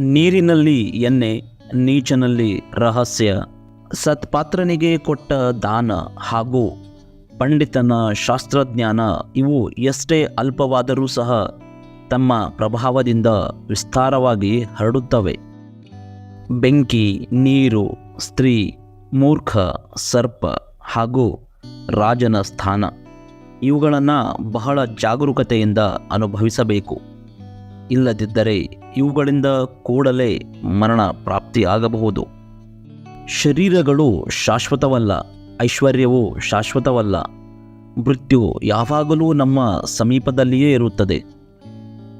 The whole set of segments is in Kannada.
ನೀರಿನಲ್ಲಿ ಎಣ್ಣೆ ನೀಚನಲ್ಲಿ ರಹಸ್ಯ, ಸತ್ಪಾತ್ರನಿಗೆ ಕೊಟ್ಟ ದಾನ ಹಾಗೂ ಪಂಡಿತನ ಶಾಸ್ತ್ರಜ್ಞಾನ ಇವು ಎಷ್ಟೇ ಅಲ್ಪವಾದರೂ ಸಹ ತಮ್ಮ ಪ್ರಭಾವದಿಂದ ವಿಸ್ತಾರವಾಗಿ ಹರಡುತ್ತವೆ. ಬೆಂಕಿ, ನೀರು, ಸ್ತ್ರೀ, ಮೂರ್ಖ, ಸರ್ಪ ಹಾಗೂ ರಾಜನ ಸ್ಥಾನ ಇವುಗಳನ್ನು ಬಹಳ ಜಾಗರೂಕತೆಯಿಂದ ಅನುಭವಿಸಬೇಕು. ಇಲ್ಲದಿದ್ದರೆ ಇವುಗಳಿಂದ ಕೂಡಲೇ ಮರಣ ಪ್ರಾಪ್ತಿಯಾಗಬಹುದು. ಶರೀರಗಳು ಶಾಶ್ವತವಲ್ಲ, ಐಶ್ವರ್ಯವು ಶಾಶ್ವತವಲ್ಲ. ಮೃತ್ಯು ಯಾವಾಗಲೂ ನಮ್ಮ ಸಮೀಪದಲ್ಲಿಯೇ ಇರುತ್ತದೆ.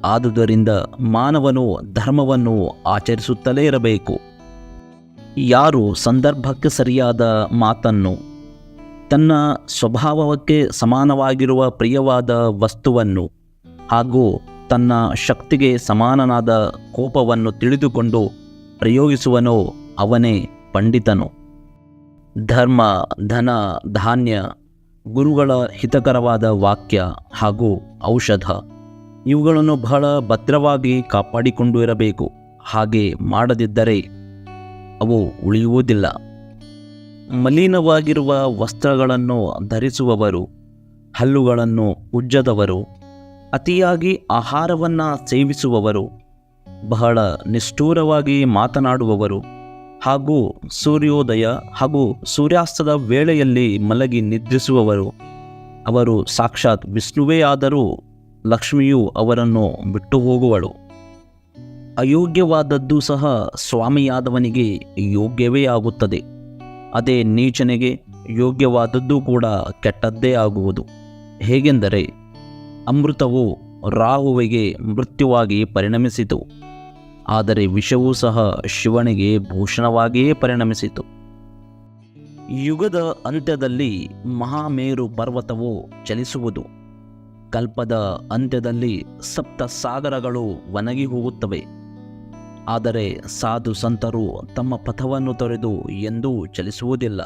ಆದುದರಿಂದ ಮಾನವನು ಧರ್ಮವನ್ನು ಆಚರಿಸುತ್ತಲೇ ಇರಬೇಕು. ಯಾರು ಸಂದರ್ಭಕ್ಕೆ ಸರಿಯಾದ ಮಾತನ್ನು, ತನ್ನ ಸ್ವಭಾವಕ್ಕೆ ಸಮಾನವಾಗಿರುವ ಪ್ರಿಯವಾದ ವಸ್ತುವನ್ನು ಹಾಗೂ ತನ್ನ ಶಕ್ತಿಗೆ ಸಮಾನನಾದ ಕೋಪವನ್ನು ತಿಳಿದುಕೊಂಡು ಪ್ರಯೋಗಿಸುವನೋ ಅವನೇ ಪಂಡಿತನು. ಧರ್ಮ, ಧನ, ಧಾನ್ಯ, ಗುರುಗಳ ಹಿತಕರವಾದ ವಾಕ್ಯ ಹಾಗೂ ಔಷಧ ಇವುಗಳನ್ನು ಬಹಳ ಭದ್ರವಾಗಿ ಕಾಪಾಡಿಕೊಂಡು ಇರಬೇಕು. ಹಾಗೆ ಮಾಡದಿದ್ದರೆ ಅವು ಉಳಿಯುವುದಿಲ್ಲ. ಮಲಿನವಾಗಿರುವ ವಸ್ತ್ರಗಳನ್ನು ಧರಿಸುವವರು, ಹಲ್ಲುಗಳನ್ನು ಉಜ್ಜದವರು ಅತಿಯಾಗಿ ಆಹಾರವನ್ನು ಸೇವಿಸುವವರು, ಬಹಳ ನಿಷ್ಠೂರವಾಗಿ ಮಾತನಾಡುವವರು ಹಾಗೂ ಸೂರ್ಯೋದಯ ಹಾಗೂ ಸೂರ್ಯಾಸ್ತದ ವೇಳೆಯಲ್ಲಿ ಮಲಗಿ ನಿದ್ರಿಸುವವರು. ಅವರು ಸಾಕ್ಷಾತ್ ವಿಷ್ಣುವೇ ಆದರೂ ಲಕ್ಷ್ಮಿಯು ಅವರನ್ನು ಬಿಟ್ಟು ಹೋಗುವಳು. ಅಯೋಗ್ಯವಾದದ್ದು ಸಹ ಸ್ವಾಮಿಯಾದವನಿಗೆ ಯೋಗ್ಯವೇ ಆಗುತ್ತದೆ. ಅದೇ ನೀಚನೆಗೆ ಯೋಗ್ಯವಾದದ್ದು ಕೂಡ ಕೆಟ್ಟದ್ದೇ ಆಗುವುದು. ಹೇಗೆಂದರೆ ಅಮೃತವು ರಾಹುವಿಗೆ ಮೃತ್ಯುವಾಗಿ ಪರಿಣಮಿಸಿತು. ಆದರೆ ವಿಷವೂ ಸಹ ಶಿವನಿಗೆ ಭೂಷಣವಾಗಿಯೇ ಪರಿಣಮಿಸಿತು. ಯುಗದ ಅಂತ್ಯದಲ್ಲಿ ಮಹಾಮೇರು ಪರ್ವತವು ಚಲಿಸುವುದು. ಕಲ್ಪದ ಅಂತ್ಯದಲ್ಲಿ ಸಪ್ತ ಸಾಗರಗಳು ಒಣಗಿ ಹೋಗುತ್ತವೆ. ಆದರೆ ಸಾಧು ಸಂತರು ತಮ್ಮ ಪಥವನ್ನು ತೊರೆದು ಎಂದೂ ಚಲಿಸುವುದಿಲ್ಲ.